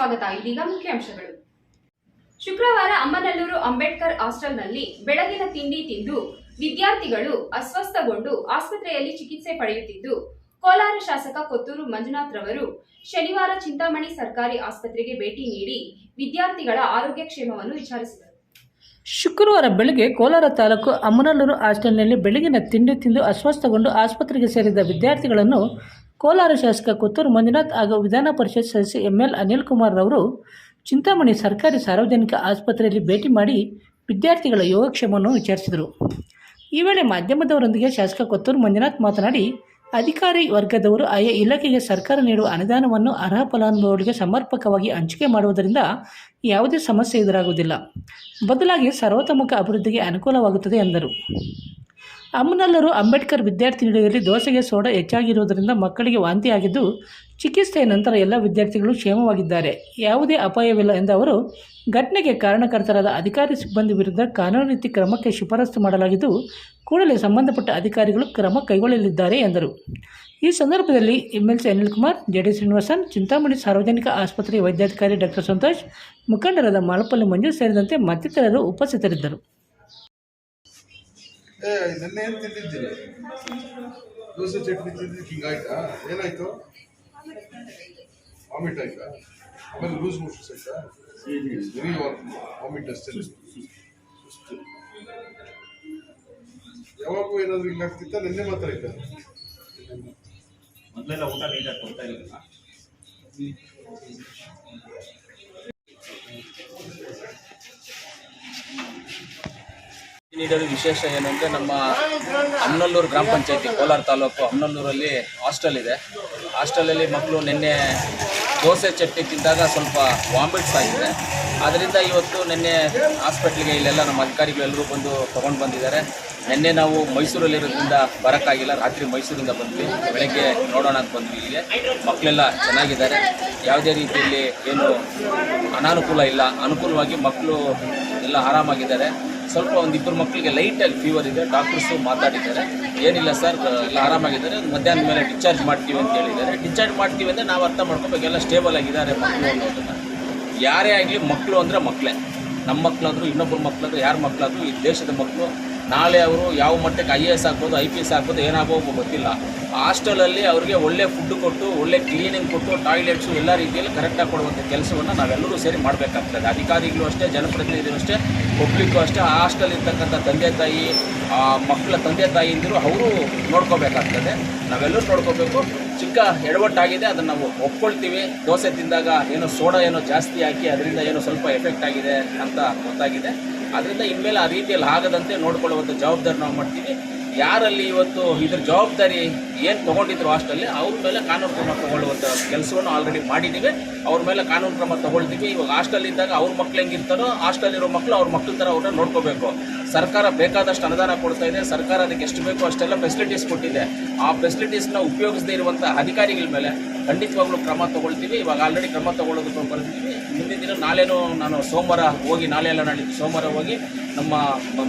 ಸ್ವಾಗತ. ಇದೀಗ ಮುಖ್ಯಾಂಶಗಳು. ಶುಕ್ರವಾರ ಅಮ್ಮನಲ್ಲೂರು ಅಂಬೇಡ್ಕರ್ ಹಾಸ್ಟೆಲ್ನಲ್ಲಿ ಬೆಳಗಿನ ತಿಂಡಿ ತಿಂದು ವಿದ್ಯಾರ್ಥಿಗಳು ಅಸ್ವಸ್ಥಗೊಂಡು ಆಸ್ಪತ್ರೆಯಲ್ಲಿ ಚಿಕಿತ್ಸೆ ಪಡೆಯುತ್ತಿದ್ದು, ಕೋಲಾರ ಶಾಸಕ ಕೊತ್ತೂರು ಮಂಜುನಾಥ್ ರವರು ಶನಿವಾರ ಚಿಂತಾಮಣಿ ಸರ್ಕಾರಿ ಆಸ್ಪತ್ರೆಗೆ ಭೇಟಿ ನೀಡಿ ವಿದ್ಯಾರ್ಥಿಗಳ ಆರೋಗ್ಯ ಕ್ಷೇಮವನ್ನು ವಿಚಾರಿಸಿದರು. ಶುಕ್ರವಾರ ಬೆಳಗ್ಗೆ ಕೋಲಾರ ತಾಲೂಕು ಅಮ್ಮನಲ್ಲೂರು ಹಾಸ್ಟೆಲ್ನಲ್ಲಿ ಬೆಳಗಿನ ತಿಂಡಿ ತಿಂದು ಅಸ್ವಸ್ಥಗೊಂಡು ಆಸ್ಪತ್ರೆಗೆ ಸೇರಿದ ವಿದ್ಯಾರ್ಥಿಗಳನ್ನು ಕೋಲಾರ ಶಾಸಕ ಕೊತ್ತೂರು ಮಂಜುನಾಥ್ ಹಾಗೂ ವಿಧಾನ ಪರಿಷತ್ ಸದಸ್ಯ ಎಂಎಲ್ ಅನಿಲ್ ಕುಮಾರ್ ರವರು ಚಿಂತಾಮಣಿ ಸರ್ಕಾರಿ ಸಾರ್ವಜನಿಕ ಆಸ್ಪತ್ರೆಯಲ್ಲಿ ಭೇಟಿ ಮಾಡಿ ವಿದ್ಯಾರ್ಥಿಗಳ ಯೋಗಕ್ಷೇಮವನ್ನು ವಿಚಾರಿಸಿದರು. ಈ ವೇಳೆ ಮಾಧ್ಯಮದವರೊಂದಿಗೆ ಶಾಸಕ ಕೊತ್ತೂರು ಮಂಜುನಾಥ್ ಮಾತನಾಡಿ, ಅಧಿಕಾರಿ ವರ್ಗದವರು ಆಯಾ ಇಲಾಖೆಗೆ ಸರ್ಕಾರ ನೀಡುವ ಅನುದಾನವನ್ನು ಅರ್ಹ ಫಲಾನುಭವಿಗಳಿಗೆ ಸಮರ್ಪಕವಾಗಿ ಹಂಚಿಕೆ ಮಾಡುವುದರಿಂದ ಯಾವುದೇ ಸಮಸ್ಯೆ ಎದುರಾಗುವುದಿಲ್ಲ. ಬದಲಾಗಿ ಸರ್ವತೋಮುಖ ಅಭಿವೃದ್ಧಿಗೆ ಅನುಕೂಲವಾಗುತ್ತದೆ ಎಂದರು. ಅಮ್ಮನಲ್ಲರು ಅಂಬೇಡ್ಕರ್ ವಿದ್ಯಾರ್ಥಿ ನಿಲಯದಲ್ಲಿ ದೋಸೆಗೆ ಸೋಡ ಹೆಚ್ಚಾಗಿರುವುದರಿಂದ ಮಕ್ಕಳಿಗೆ ವಾಂತಿಯಾಗಿದ್ದು, ಚಿಕಿತ್ಸೆಯ ನಂತರ ಎಲ್ಲ ವಿದ್ಯಾರ್ಥಿಗಳು ಕ್ಷೇಮವಾಗಿದ್ದಾರೆ. ಯಾವುದೇ ಅಪಾಯವಿಲ್ಲ ಎಂದ ಅವರು, ಘಟನೆಗೆ ಕಾರಣಕರ್ತರಾದ ಅಧಿಕಾರಿ ಸಿಬ್ಬಂದಿ ವಿರುದ್ಧ ಕಾನೂನು ರೀತಿ ಕ್ರಮಕ್ಕೆ ಶಿಫಾರಸು ಮಾಡಲಾಗಿದ್ದು, ಕೂಡಲೇ ಸಂಬಂಧಪಟ್ಟ ಅಧಿಕಾರಿಗಳು ಕ್ರಮ ಕೈಗೊಳ್ಳಲಿದ್ದಾರೆ ಎಂದರು. ಈ ಸಂದರ್ಭದಲ್ಲಿ ಎಂಎಲ್ಸಿ ಅನಿಲ್ ಕುಮಾರ್ ಜೆಡಿ ಶ್ರೀನಿವಾಸನ್, ಚಿಂತಾಮಣಿ ಸಾರ್ವಜನಿಕ ಆಸ್ಪತ್ರೆಯ ವೈದ್ಯಾಧಿಕಾರಿ ಡಾಕ್ಟರ್ ಸಂತೋಷ್, ಮುಖಂಡರಾದ ಮಾಳಪಲ್ಲಿ ಮಂಜು ಸೇರಿದಂತೆ ಮತ್ತಿತರರು ಉಪಸ್ಥಿತರಿದ್ದರು. ಏ, ನಿನ್ನೆ ಏನು ತಿಂದಿದ್ದೀನಿ ದೋಸೆ ಚಟ್ನಿ ತಿಂದಿದ್ದಕ್ಕೆ ಹಿಂಗಾಯ್ತಾ ಏನಾಯ್ತು? ವಾಮಿಟ್ ಆಯ್ತಾ? ಆಮೇಲೆ ಲೂಸ್ ಮೋಷನ್ಸ್ ಆಯ್ತಾ? ವೆರಿ ವಾಮಿಟ್ ಅಷ್ಟೇ ಸುಸ್ತು ಯಾವಾಗೂ ಏನಾದ್ರು ಹಿಂಗಾಗ್ತಿತ್ತ ನಿನ್ನೆ ಮಾತ್ರ ಆಯ್ತಾ ಮೊದಲೆಲ್ಲ ಊಟ ನೀಟಾಗಿ ಕೊಡ್ತಾ ಇರಲಿಲ್ಲ. ನೀಡಲು ವಿಶೇಷ ಏನಂದ್ರೆ ನಮ್ಮ ಅಮ್ನಲ್ಲೂರು ಗ್ರಾಮ ಪಂಚಾಯತಿ, ಕೋಲಾರ ತಾಲೂಕು ಹನ್ನಲ್ಲೂರಲ್ಲಿ ಹಾಸ್ಟೆಲ್ ಇದೆ. ಹಾಸ್ಟೆಲಲ್ಲಿ ಮಕ್ಕಳು ನಿನ್ನೆ ದೋಸೆ, ಚಟ್ನಿ ತಿಂದಾಗ ಸ್ವಲ್ಪ ವಾಮಿಟ್ಸ್ ಆಗಿದೆ ಅದರಿಂದ ಇವತ್ತು ನಿನ್ನೆ ಹಾಸ್ಪಿಟ್ಲಿಗೆ ಇಲ್ಲೆಲ್ಲ ನಮ್ಮ ಅಧಿಕಾರಿಗಳೆಲ್ಲರೂ ಬಂದು ತೊಗೊಂಡು ಬಂದಿದ್ದಾರೆ. ನಿನ್ನೆ ನಾವು ಮೈಸೂರಲ್ಲಿರೋದ್ರಿಂದ ಬರೋಕ್ಕಾಗಿಲ್ಲ. ರಾತ್ರಿ ಮೈಸೂರಿಂದ ಬಂದ್ವಿ. ಬೆಳಗ್ಗೆ ನೋಡೋಣ ಅಂತ ಬಂದ್ವಿ ಇಲ್ಲಿ. ಮಕ್ಕಳೆಲ್ಲ ಚೆನ್ನಾಗಿದ್ದಾರೆ. ಯಾವುದೇ ರೀತಿಯಲ್ಲಿ ಏನು ಅನಾನುಕೂಲ ಇಲ್ಲ. ಅನುಕೂಲವಾಗಿ ಮಕ್ಕಳು ಎಲ್ಲ ಆರಾಮಾಗಿದ್ದಾರೆ. ಸ್ವಲ್ಪ ಒಂದಿಬ್ಬರು ಮಕ್ಕಳಿಗೆ ಲೈಟಾಗಿ ಫೀವರ್ ಇದೆ ಡಾಕ್ಟರ್ಸು ಮಾತಾಡಿದ್ದಾರೆ. ಏನಿಲ್ಲ ಸರ್ ಎಲ್ಲ ಆರಾಮಾಗಿದ್ದಾರೆ. ಮಧ್ಯಾಹ್ನದ ಮೇಲೆ ಡಿಸ್ಚಾರ್ಜ್ ಮಾಡ್ತೀವಿ ಅಂತ ಹೇಳಿದ್ದಾರೆ. ಡಿಸ್ಚಾರ್ಜ್ ಮಾಡ್ತೀವಿ ಅಂದರೆ ನಾವು ಅರ್ಥ ಮಾಡ್ಕೋಬೇಕು, ಎಲ್ಲ ಸ್ಟೇಬಲ್ ಆಗಿದ್ದಾರೆ ಮಕ್ಕಳು ಅನ್ನೋದನ್ನು. ಯಾರೇ ಆಗಲಿ ಮಕ್ಕಳು ಅಂದರೆ ಮಕ್ಕಳೇ ನಮ್ಮ ಮಕ್ಕಳಾದರೂ ಇನ್ನೊಬ್ಬರ ಮಕ್ಕಳಾದರೂ ಯಾರ ಮಕ್ಕಳಾದರೂ ಈ ದೇಶದ ಮಕ್ಕಳು ನಾಳೆ ಅವರು ಯಾವ ಮಟ್ಟಕ್ಕೆ ಐ ಎ ಎಸ್ ಆಗ್ಬೋದು ಐ ಪಿ ಎಸ್ ಆಗ್ಬೋದು ಏನಾಗೋದು ಗೊತ್ತಿಲ್ಲ. ಹಾಸ್ಟೆಲಲ್ಲಿ ಅವರಿಗೆ ಒಳ್ಳೆ ಫುಡ್ ಕೊಟ್ಟು, ಒಳ್ಳೆ ಕ್ಲೀನಿಂಗ್ ಕೊಟ್ಟು ಟಾಯ್ಲೆಟ್ಸು ಎಲ್ಲ ರೀತಿಯಲ್ಲಿ ಕರೆಕ್ಟಾಗಿ ಕೊಡುವಂಥ ಕೆಲಸವನ್ನು ನಾವೆಲ್ಲರೂ ಸೇರಿ ಮಾಡಬೇಕಾಗ್ತದೆ. ಅಧಿಕಾರಿಗಳು ಅಷ್ಟೇ, ಜನಪ್ರತಿನಿಧಿಗಳು ಅಷ್ಟೇ ಪಬ್ಲಿಕ್ಕು ಅಷ್ಟೇ, ಆ ಹಾಸ್ಟೆಲ್ ಇರ್ತಕ್ಕಂಥ ತಂದೆ ತಾಯಿ, ಆ ಮಕ್ಕಳ ತಂದೆ ತಾಯಿಂದಿರು ಅವರು ನೋಡ್ಕೋಬೇಕಾಗ್ತದೆ. ನಾವೆಲ್ಲರೂ ನೋಡ್ಕೋಬೇಕು. ಚಿಕ್ಕ ಎಡವಟ್ಟಾಗಿದೆ, ಅದನ್ನು ನಾವು ಒಪ್ಕೊಳ್ತೀವಿ. ದೋಸೆ ತಿಂದಾಗ ಏನೋ ಸೋಡಾ ಏನೋ ಜಾಸ್ತಿ ಹಾಕಿ, ಅದರಿಂದ ಏನೋ ಸ್ವಲ್ಪ ಎಫೆಕ್ಟ್ ಆಗಿದೆ ಅಂತ ಗೊತ್ತಾಗಿದೆ. ಅದರಿಂದ ಇನ್ಮೇಲೆ ಆ ರೀತಿಯಲ್ಲಿ ಆಗದಂತೆ ನೋಡ್ಕೊಳ್ಳುವಂಥ ಜವಾಬ್ದಾರಿ ನಾವು ಮಾಡ್ತೀವಿ. ಯಾರಲ್ಲಿ ಇವತ್ತು ಇದ್ರ ಜವಾಬ್ದಾರಿ ಏನು ತೊಗೊಂಡಿದ್ರು ಹಾಸ್ಟೆಲ್ಲಿ ಅವ್ರ ಮೇಲೆ ಕಾನೂನು ಕ್ರಮ ತೊಗೊಳ್ಳುವಂಥ ಕೆಲಸವನ್ನು ಆಲ್ರೆಡಿ ಮಾಡಿದ್ದೀವಿ ಅವ್ರ ಮೇಲೆ ಕಾನೂನು ಕ್ರಮ ತೊಗೊಳ್ತೀವಿ. ಇವಾಗ ಹಾಸ್ಟೆಲ್ ಇದ್ದಾಗ ಅವ್ರ ಮಕ್ಳು ಹೆಂಗಿರ್ತಾರೋ ಹಾಸ್ಟೆಲ್ ಇರೋ ಮಕ್ಕಳು ಅವ್ರ ಮಕ್ಕಳ ಥರ ಅವ್ರನ್ನ ನೋಡ್ಕೋಬೇಕು. ಸರ್ಕಾರ ಬೇಕಾದಷ್ಟು ಅನುದಾನ ಕೊಡ್ತಾ ಇದೆ. ಸರ್ಕಾರ ಅದಕ್ಕೆ ಎಷ್ಟು ಬೇಕೋ ಅಷ್ಟೆಲ್ಲ ಫೆಸಿಲಿಟೀಸ್ ಕೊಟ್ಟಿದೆ. ಆ ಫೆಸಿಲಿಟೀಸ್ನ ಉಪಯೋಗಿಸದೇ ಇರುವಂಥ ಅಧಿಕಾರಿಗಳ ಮೇಲೆ ಖಂಡಿತವಾಗ್ಲೂ ಕ್ರಮ ತೊಗೊಳ್ತೀವಿ. ಇವಾಗ ಆಲ್ರೆಡಿ ಕ್ರಮ ತೊಗೊಳ್ಳೋದಕ್ಕೆ ಬರ್ತೀವಿ ಮುಂದಿನ ದಿನ ನಾಳೆನೂ ನಾನು ಸೋಮವಾರ ಹೋಗಿ, ನಾಳೆ ಎಲ್ಲ ನಾಳೆ ಸೋಮವಾರ ಹೋಗಿ ನಮ್ಮ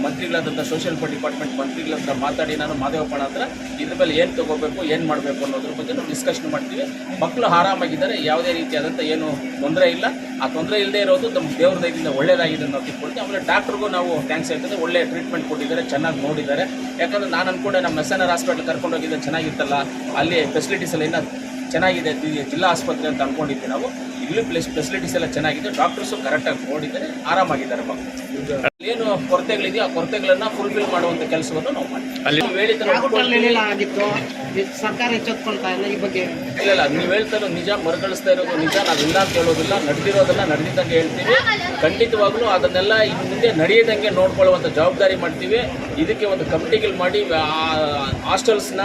ಮಂತ್ರಿಗಳಾದಂಥ ಸೋಷಿಯಲ್ ಡಿಪಾರ್ಟ್ಮೆಂಟ್ ಮಂತ್ರಿಗಳ ಹತ್ರ ಮಾತಾಡಿ ನಾನು ಮಾದೇವಪ್ಪಣ ಹತ್ರ ಇದ್ರ ಮೇಲೆ ಏನು ತಗೋಬೇಕು ಏನು ಮಾಡಬೇಕು ಅನ್ನೋದ್ರ ಬಗ್ಗೆ ನಾವು ಡಿಸ್ಕಷನ್ ಮಾಡ್ತೀವಿ. ಮಕ್ಕಳು ಆರಾಮಾಗಿದ್ದಾರೆ, ಯಾವುದೇ ರೀತಿಯಾದಂಥ ಏನು ತೊಂದರೆ ಇಲ್ಲ. ಆ ತೊಂದರೆ ಇಲ್ಲದೆ ಇರೋದು ನಮ್ಮ ದೇವ್ರ ದಯದಿಂದ ಒಳ್ಳೇದಾಗಿದೆ ನಾವು ತಿಳ್ಕೊಳ್ತೀವಿ. ಆಮೇಲೆ ಡಾಕ್ಟ್ರಿಗೂ ನಾವು ಥ್ಯಾಂಕ್ಸ್ ಹೇಳ್ತದೆ ಒಳ್ಳೆ ಟ್ರೀಟ್ಮೆಂಟ್ ಕೊಟ್ಟಿದ್ದಾರೆ, ಚೆನ್ನಾಗಿ ನೋಡಿದ್ದಾರೆ. ಯಾಕಂದರೆ ನಾನು ಅನ್ಕೊಂಡೆ ನಮ್ಮ ಎಸ್ ಎನ್ ಆರ್ ಹಾಸ್ಪಿಟ್ಲ್ ಕರ್ಕೊಂಡು ಹೋಗಿದ್ದೆ ಚೆನ್ನಾಗಿತ್ತಲ್ಲ, ಅಲ್ಲಿ ಫೆಸಿಲಿಟೀಸ್ ಎಲ್ಲ ಇನ್ನೂ ಚೆನ್ನಾಗಿದೆ ಜಿಲ್ಲಾ ಆಸ್ಪತ್ರೆ ಅಂತ ಅನ್ಕೊಂಡಿದ್ವಿ ನಾವು ಇಲ್ಲೂ ಪ್ಲೇಸ್ ಫೆಸಿಲಿಟೀಸ್ ಎಲ್ಲ ಚೆನ್ನಾಗಿದೆ ಡಾಕ್ಟರ್ಸು ಕರೆಕ್ಟಾಗಿ ನೋಡಿದರೆ ಆರಾಮಾಗಿದ್ದಾರೆ ಮಕ್ಕಳು ಏನು ಕೊರತೆಗಳಿದೆಯೋ ಆ ಕೊರತೆಗಳನ್ನ ಫುಲ್ಫಿಲ್ ಮಾಡುವಂಥ ಕೆಲಸವನ್ನು ನಾವು ಮಾಡ್ತೀವಿ ಸರ್ಕಾರ ಎಚ್ಚೆತ್ಕೊಳ್ತಾ ಇಲ್ಲ ಈ ಬಗ್ಗೆ ಇಲ್ಲ ಇಲ್ಲ ನೀವು ಹೇಳ್ತಾ ಇರೋದು ನಿಜ ಮರುಕಳಿಸ್ತಾ ಇರೋದು ನಿಜ ನಾವಿಲ್ಲ ಅಂತ ಹೇಳೋದಿಲ್ಲ ನಡೆದಿರೋದನ್ನ ನಡೆದಿದ್ದಂಗೆ ಹೇಳ್ತೀವಿ ಖಂಡಿತವಾಗ್ಲೂ ಅದನ್ನೆಲ್ಲ ಇನ್ನು ಮುಂದೆ ನಡೆಯದಂಗೆ ನೋಡ್ಕೊಳ್ಳುವಂಥ ಜವಾಬ್ದಾರಿ ಮಾಡ್ತೀವಿ ಇದಕ್ಕೆ ಒಂದು ಕಮಿಟಿಗಳು ಮಾಡಿ ಹಾಸ್ಟೆಲ್ಸ್ನ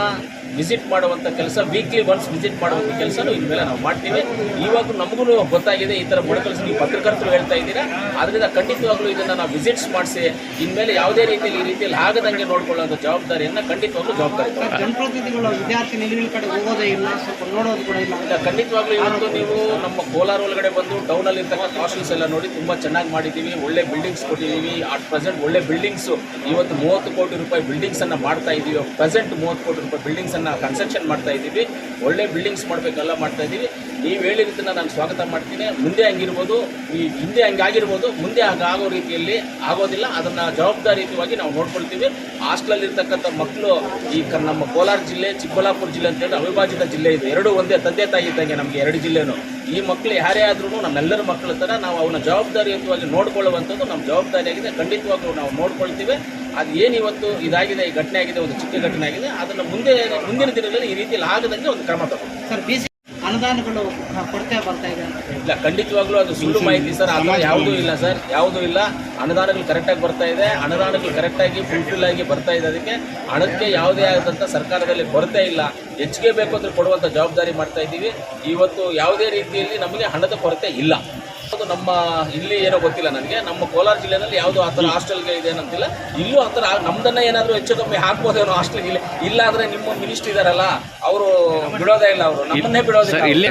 ವಿಸಿಟ್ ಮಾಡುವಂಥ ಕೆಲಸ ವೀಕ್ಲಿ ಒನ್ಸ್ ವಿಸಿಟ್ ಮಾಡುವಂಥ ಕೆಲಸನೂ ಇನ್ಮೇಲೆ ನಾವು ಮಾಡ್ತೀವಿ. ಇವಾಗ ನಮಗೂ ಗೊತ್ತಾಗಿದೆ ಈ ಥರ ಮೊಳಕಲ್ಸ್ ನೀವು ಪತ್ರಕರ್ತರು ಹೇಳ್ತಾ ಇದ್ದೀರಾ. ಆದ್ದರಿಂದ ಖಂಡಿತವಾಗ್ಲೂ ಇದನ್ನು ನಾವು ವಿಸಿಟ್ಸ್ ಮಾಡಿಸಿ ಇನ್ಮೇಲೆ ಯಾವುದೇ ರೀತಿಯಲ್ಲಿ ಈ ರೀತಿಯಲ್ಲಿ ಆಗದಂಗೆ ನೋಡ್ಕೊಳ್ಳೋದು ಜವಾಬ್ದಾರಿಯನ್ನು ಖಂಡಿತವಾಗ್ಲೂ ಜವಾಬ್ದಾರಿ. ಜನಪ್ರತಿನಿಧಿಗಳು ವಿದ್ಯಾರ್ಥಿ ನಿಲುವಿನ ಕಡೆ ಹೋಗೋದೇ ಇಲ್ಲ ಸ್ವಲ್ಪ ನೋಡೋದು ಕೂಡ ಇಲ್ಲ. ಖಂಡಿತವಾಗ್ಲೂ ಇವತ್ತು ನೀವು ನಮ್ಮ ಕೋಲಾರ ಒಳಗಡೆ ಬಂದು ಟೌನಲ್ಲಿ ಇರ್ತಕ್ಕಂಥ ಹಾಸ್ಟೆಲ್ಸ್ ಎಲ್ಲ ನೋಡಿ ತುಂಬ ಚೆನ್ನಾಗಿ ಮಾಡಿದ್ದೀವಿ. ಒಳ್ಳೆ ಬಿಲ್ಡಿಂಗ್ಸ್ ಕೊಟ್ಟಿದ್ದೀವಿ. ಅಟ್ ಪ್ರೆಸೆಂಟ್ ಒಳ್ಳೆ ಬಿಲ್ಡಿಂಗ್ಸು ಇವತ್ತು ಮೂವತ್ತು ಕೋಟಿ ರೂಪಾಯಿ ಬಿಲ್ಡಿಂಗ್ಸನ್ನು ಮಾಡ್ತಾ ಇದ್ದೀವಿ ಪ್ರೆಸೆಂಟ್ ಮೂವತ್ತು ಕೋಟಿ ರೂಪಾಯಿ ಬಿಲ್ಡಿಂಗ್ಸನ್ನು ಬಿಲ್ಡಿಂಗ್ಸನ್ನು ಕನ್ಸ್ಟ್ರಕ್ಷನ್ ಮಾಡ್ತಾ ಇದ್ದೀವಿ. ಒಳ್ಳೆ ಬಿಲ್ಡಿಂಗ್ಸ್ ಮಾಡಬೇಕೆಲ್ಲ ಮಾಡ್ತಾ ಇದ್ದೀವಿ. ನೀವು ಹೇಳಿದ್ದನ್ನು ನಾನು ಸ್ವಾಗತ ಮಾಡ್ತೀನಿ. ಮುಂದೆ ಹಂಗಿರ್ಬೋದು, ಈ ಹಿಂದೆ ಹಂಗಾಗಿರ್ಬೋದು, ಮುಂದೆ ಹಂಗಾಗೋ ರೀತಿಯಲ್ಲಿ ಆಗೋದಿಲ್ಲ. ಅದನ್ನು ಜವಾಬ್ದಾರಿಯುತವಾಗಿ ನಾವು ನೋಡ್ಕೊಳ್ತೀವಿ. ಹಾಸ್ಟೆಲಲ್ಲಿರ್ತಕ್ಕಂಥ ಮಕ್ಕಳು ಈ ನಮ್ಮ ಕೋಲಾರ ಜಿಲ್ಲೆ, ಚಿಕ್ಕಬಳ್ಳಾಪುರ ಜಿಲ್ಲೆ ಅಂತ ಹೇಳಿ ಅವಿಭಾಜಿತ ಜಿಲ್ಲೆ ಇದೆ. ಎರಡು ಒಂದೇ, ತಂದೆ ತಾಯಿ ಇದ್ದಂಗೆ ನಮಗೆ ಎರಡು ಜಿಲ್ಲೆನೂ. ಈ ಮಕ್ಕಳು ಯಾರೇ ಆದ್ರೂ ನಮ್ಮೆಲ್ಲರ ಮಕ್ಕಳ ಥರ ನಾವು ಅವನ ಜವಾಬ್ದಾರಿಯುತವಾಗಿ ನೋಡ್ಕೊಳ್ಳುವಂಥದ್ದು ನಮ್ಮ ಜವಾಬ್ದಾರಿಯಾಗಿದೆ. ಖಂಡಿತವಾಗ್ಲೂ ನಾವು ನೋಡ್ಕೊಳ್ತೀವಿ. ಅದು ಏನು ಇವತ್ತು ಇದಾಗಿದೆ, ಈ ಘಟನೆ ಆಗಿದೆ, ಒಂದು ಚಿಕ್ಕ ಘಟನೆ ಆಗಿದೆ, ಅದನ್ನು ಮುಂದೆ, ಮುಂದಿನ ದಿನಗಳಲ್ಲಿ ಈ ರೀತಿಯಲ್ಲಿ ಆಗದಂಗೆ ಒಂದು ಕ್ರಮ ತಗೊಂಡು ಅನುದಾನಗಳು ಕೊರತೆ ಬರ್ತಾ ಇದೆ ಇಲ್ಲ ಖಂಡಿತವಾಗ್ಲೂ ಅದು ಸುಳ್ಳು ಮಾಹಿತಿ ಸರ್ ಅದು ಯಾವುದೂ ಇಲ್ಲ ಸರ್ ಯಾವುದೂ ಇಲ್ಲ. ಅನುದಾನಗಳು ಕರೆಕ್ಟಾಗಿ ಬರ್ತಾ ಇದೆ. ಅನುದಾನಗಳು ಕರೆಕ್ಟಾಗಿ ಫುಲ್ಫಿಲ್ ಆಗಿ ಬರ್ತಾ ಇದೆ ಅದಕ್ಕೆ. ಹಣಕ್ಕೆ ಯಾವುದೇ ಆದಂಥ ಸರ್ಕಾರದಲ್ಲಿ ಕೊರತೆ ಇಲ್ಲ. ಹೆಚ್ಚಿಗೆ ಬೇಕು ಅಂದ್ರೆ ಕೊಡುವಂಥ ಜವಾಬ್ದಾರಿ ಮಾಡ್ತಾ ಇದ್ದೀವಿ. ಇವತ್ತು ಯಾವುದೇ ರೀತಿಯಲ್ಲಿ ನಮಗೆ ಹಣದ ಕೊರತೆ ಇಲ್ಲ. ಅದು ನಮ್ಮ ಇಲ್ಲಿ ಏನೋ ಗೊತ್ತಿಲ್ಲ ನನಗೆ. ನಮ್ಮ ಕೋಲಾರ ಜಿಲ್ಲೆನಲ್ಲಿ ಯಾವುದು ಆ ಥರ ಹಾಸ್ಟೆಲ್ಗೆ ಇದೆ ಅಂತಿಲ್ಲ ಇಲ್ಲೂ ಆ ಥರ ನಮ್ದನ್ನ ಏನಾದರೂ ಹೆಚ್ಚು ಕಮ್ಮಿ ಹಾಕ್ಬೋದೇನೋ ಹಾಸ್ಟೆಲ್ಗೆ ಇಲ್ಲ. ಇಲ್ಲ ಅಂದ್ರೆ ನಿಮ್ಮ ಮಿನಿಸ್ಟರ್ ಇದಾರಲ್ಲ ಅವರು ಬಿಡೋದೇ ಇಲ್ಲ ಅವರು. ನಮ್ಮನ್ನೇ ಬಿಡೋದಿಲ್ಲ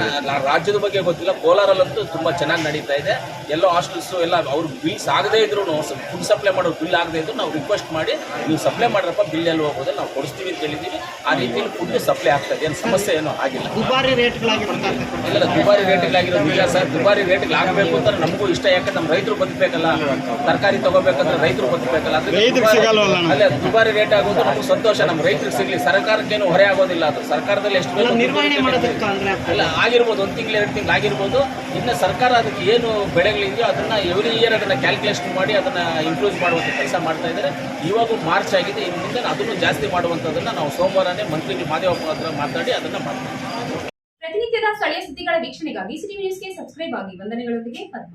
ರಾಜ್ಯದ ಬಗ್ಗೆ ಗೊತ್ತಿಲ್ಲ. ಕೋಲಾರಲ್ಲಂತೂ ತುಂಬ ಚೆನ್ನಾಗಿ ನಡೀತಾ ಇದೆ. ಎಲ್ಲೋ ಹಾಸ್ಟೆಲ್ಸ್ ಎಲ್ಲ ಅವ್ರು ಬಿಲ್ಸ್ ಆಗದೇ ಇದ್ರು ಫುಡ್ ಸಪ್ಲೈ ಮಾಡೋ ಬಿಲ್ ಆಗದೇ ಇದ್ರು ನಾವು ರಿಕ್ವೆಸ್ಟ್ ಮಾಡಿ ನೀವು ಸಪ್ಲೈ ಮಾಡ್ರಪ್ಪ ಬಿಲ್ ಎಲ್ಲಿ ಹೋಗೋದು ನಾವು ಕೊಡಿಸ್ತೀವಿ ಅಂತ ಹೇಳಿದ್ದೀವಿ. ಆ ರೀತಿಯಲ್ಲಿ ಫುಡ್ ಸಪ್ಲೈ ಆಗ್ತಾ ಇದೆ. ಏನು ಸಮಸ್ಯೆ ಏನೂ ಆಗಿಲ್ಲ. ದುಬಾರಿ ರೇಟ್ಗಳಾಗಿ ಇಲ್ಲ ದುಬಾರಿ ರೇಟ್ಗಳಾಗಿರೋದು ಇಲ್ಲ ಸರ್. ದುಬಾರಿ ರೇಟ್ಗಳು ನಮಗೂ ಇಷ್ಟ. ಯಾಕಂದ್ರೆ ನಮ್ಮ ರೈತರು ಬದುಕಬೇಕಲ್ಲ. ತರಕಾರಿ ತಗೋಬೇಕಂದ್ರೆ ರೈತರು ಬದುಕಬೇಕಲ್ಲ. ಅಲ್ಲೇ ದುಬಾರಿ- ರೇಟ್ ಆಗೋದು ನಮ್ಗೆ ಸಂತೋಷ. ನಮ್ಮ ರೈತರಿಗೆ ಸಿಗ್ಲಿ. ಸರ್ಕಾರಕ್ಕೇನು ಹೊರೆ ಆಗೋದಿಲ್ಲ ಅದು. ಸರ್ಕಾರದಲ್ಲಿ ಎಷ್ಟು ಅಲ್ಲ ಆಗಿರ್ಬೋದು ಒಂದು ತಿಂಗಳು ಎರಡು ತಿಂಗಳು ಆಗಿರ್ಬೋದು ಇನ್ನು ಸರ್ಕಾರ ಅದಕ್ಕೆ ಏನು ಬೆಳೆಗಳಿದೆಯೋ ಅದನ್ನ ಎವ್ರಿ ಇಯರ್ ಅದನ್ನ ಕ್ಯಾಲ್ಕುಲೇಷನ್ ಮಾಡಿ ಅದನ್ನ ಇಂಪ್ರೂವ್ ಮಾಡುವಂತ ಕೆಲಸ ಮಾಡ್ತಾ ಇದ್ದಾರೆ. ಇವಾಗ ಮಾರ್ಚ್ ಆಗಿದೆ. ಇನ್ನು ಮುಂದೆ ಅದನ್ನು ಜಾಸ್ತಿ ಮಾಡುವಂಥದ್ದನ್ನು ನಾವು ಸೋಮವಾರನೇ ಮಂತ್ರಿ ಮಾದೇವಪ್ಪ ಹತ್ರ ಮಾತಾಡಿ ಅದನ್ನ ಮಾಡ್ತೀವಿ. ಪ್ರತಿನಿತ್ಯದ ಸ್ಥಳೀಯ ಸುದ್ದಿಗಳ ವೀಕ್ಷಣೆಗಾಗಿ ಸಿಟಿ ನ್ಯೂಸ್ಗೆ ಸಬ್ಸ್ಕ್ರೈಬ್ ಆಗಿ ವಂದನೆಗಳೊಂದಿಗೆ ಪದ್ಮ